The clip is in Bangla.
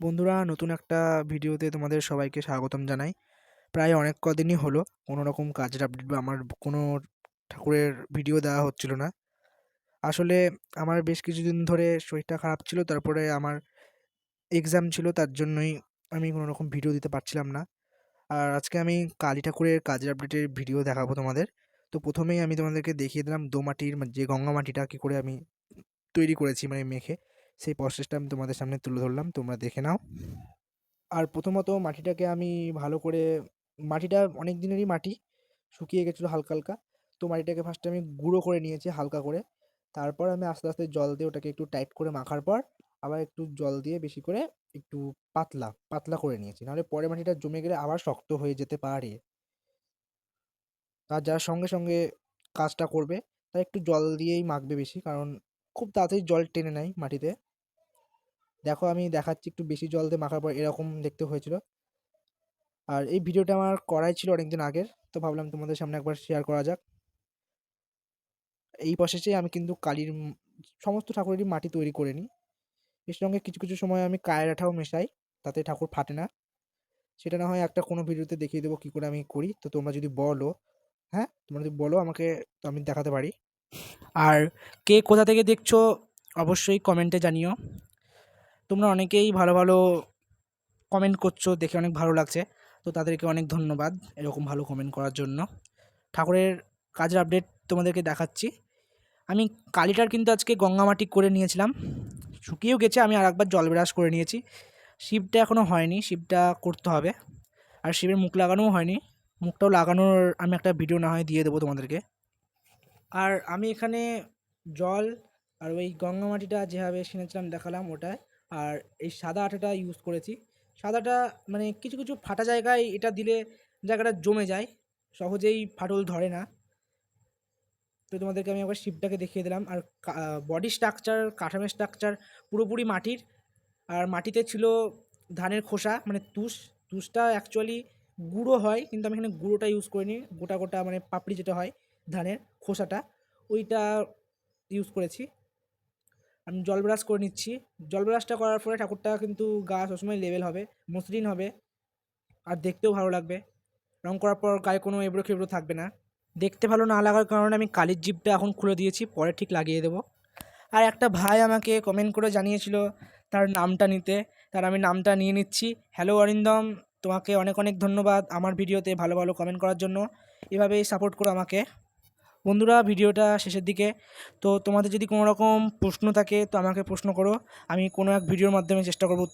বন্ধুরা, নতুন একটা ভিডিওতে তোমাদের সবাইকে স্বাগতম জানাই। প্রায় অনেক কদিনই হলো, কোনো রকম কাজের আপডেট বা আমার কোনো ঠাকুরের ভিডিও দেওয়া হচ্ছিল না। আসলে আমার বেশ কিছুদিন ধরে শরীরটা খারাপ ছিল, তারপরে আমার এক্সাম ছিল, তার জন্যই আমি কোনো রকম ভিডিও দিতে পারছিলাম না। আর আজকে আমি কালী ঠাকুরের কাজের আপডেটের ভিডিও দেখাবো তোমাদের। তো প্রথমেই আমি তোমাদেরকে দেখিয়ে দিলাম দোমাটির যে গঙ্গা মাটিটা, কী করে আমি তৈরি করেছি মানে মেখে। সেই প্রসেসটা আমি তোমাদের সামনে তুলে ধরলাম, তোমরা দেখে নাও। আর প্রথমত মাটিটাকে আমি ভালো করে, মাটিটা অনেক দিনেরই মাটি, শুকিয়ে গেছিল হালকা হালকা। তো মাটিটাকে ফার্স্টে আমি গুঁড়ো করে নিয়েছি হালকা করে। তারপর আমি আস্তে আস্তে জল দিয়ে ওটাকে একটু টাইট করে মাখার পর, আবার একটু জল দিয়ে বেশি করে একটু পাতলা পাতলা করে নিয়েছি। নাহলে পরে মাটিটা জমে গেলে আবার শক্ত হয়ে যেতে পারে। আর যার সঙ্গে সঙ্গে কাজটা করবে তারা একটু জল দিয়েই মাখবে বেশি, কারণ খুব তাড়াতাড়ি জল টেনে নেয় মাটিতে। দেখো আমি দেখাচ্ছি একটু বেশি জল দিয়ে মাখার পর এরকম দেখতে হয়েছিল। আর এই ভিডিওটা আমার করাই ছিল অনেকদিন আগের, তো ভাবলাম তোমাদের সামনে একবার শেয়ার করা যাক। এই প্রসেসে আমি কিন্তু কালির সমস্ত ঠাকুরেরই মাটি তৈরি করে নিই। এর সঙ্গে কিছু কিছু সময় আমি কায়রাঠাও মেশাই, তাতে ঠাকুর ফাটে না। সেটা না হয় একটা কোনো ভিডিওতে দেখিয়ে দেবো কী করে আমি করি, তো তোমরা যদি বলো হ্যাঁ? তোমরা যদি বলো আমাকে, তো আমি দেখাতে পারি। আর কে কোথা থেকে দেখছ, অবশ্যই কমেন্টে জানিও। তোমরা অনেকেই ভালো ভালো কমেন্ট করছ, দেখে অনেক ভালো লাগছে। তো তাদেরকে অনেক ধন্যবাদ এরকম ভালো কমেন্ট করার জন্য। ঠাকুরের কাজের আপডেট তোমাদেরকে দেখাচ্ছি। আমি কালিটার কিন্তু আজকে গঙ্গামাটি করে নিয়েছিলাম। শুকিয়েও গেছে, আমি আর একবার জল ব্রাশ করে নিয়েছি। শিবটা এখনও হয়নি, শিবটা করতে হবে। আর শিবের মুখ লাগানোও হয়নি। মুখটাও লাগানোর আমি একটা ভিডিও না হয় দিয়ে দেবো তোমাদেরকে। আর আমি এখানে জল আর ওই গঙ্গা মাটিটা যেভাবে কিনেছিলাম দেখালাম ওটা আর এই সাদা আঠাটা ইউজ করেছি। সাদাটা মানে কিছু কিছু ফাটা জায়গায় এটা দিলে জায়গাটা জমে যায়, সহজেই ফাটল ধরে না। তো তোমাদেরকে আমি একবার শিপটাকে দেখিয়ে দিলাম। আর বডি স্ট্রাকচার কাঠামের স্ট্রাকচার পুরোপুরি মাটির। আর মাটিতে ছিল ধানের খোসা মানে তুষ। তুষটা অ্যাকচুয়ালি গুঁড়ো হয়, কিন্তু আমি এখানে গুঁড়োটা ইউজ করিনি। গোটা গোটা মানে পাপড়ি যেটা হয় ধানের খোসাটা, ওইটা ইউজ করেছি। আমি জল ব্রাশ করে নিচ্ছি। জল ব্রাশটা করার পরে ঠাকুরটা কিন্তু গা সবসময় লেভেল হবে, মসৃণ হবে আর দেখতেও ভালো লাগবে। রং করার পর গায়ে কোনো এবড়ো খেবড়ো থাকবে না। দেখতে ভালো না লাগার কারণে আমি কালির জিপটা এখন খুলে দিয়েছি, পরে ঠিক লাগিয়ে দেবো। আর একটা ভাই আমাকে কমেন্ট করে জানিয়েছিল তার নামটা নিতে, তার আমি নামটা নিয়ে নিচ্ছি। হ্যালো অরিন্দম, তোমাকে অনেক অনেক ধন্যবাদ আমার ভিডিওতে ভালো ভালো কমেন্ট করার জন্য। এভাবেই সাপোর্ট করো আমাকে। বন্ধুরা, ভিডিওটা শেষের দিকে। তো তোমাদের যদি কোনো রকম প্রশ্ন থাকে, তো আমাকে প্রশ্ন করো। আমি কোনো এক ভিডিওর মাধ্যমে চেষ্টা করব উত্তর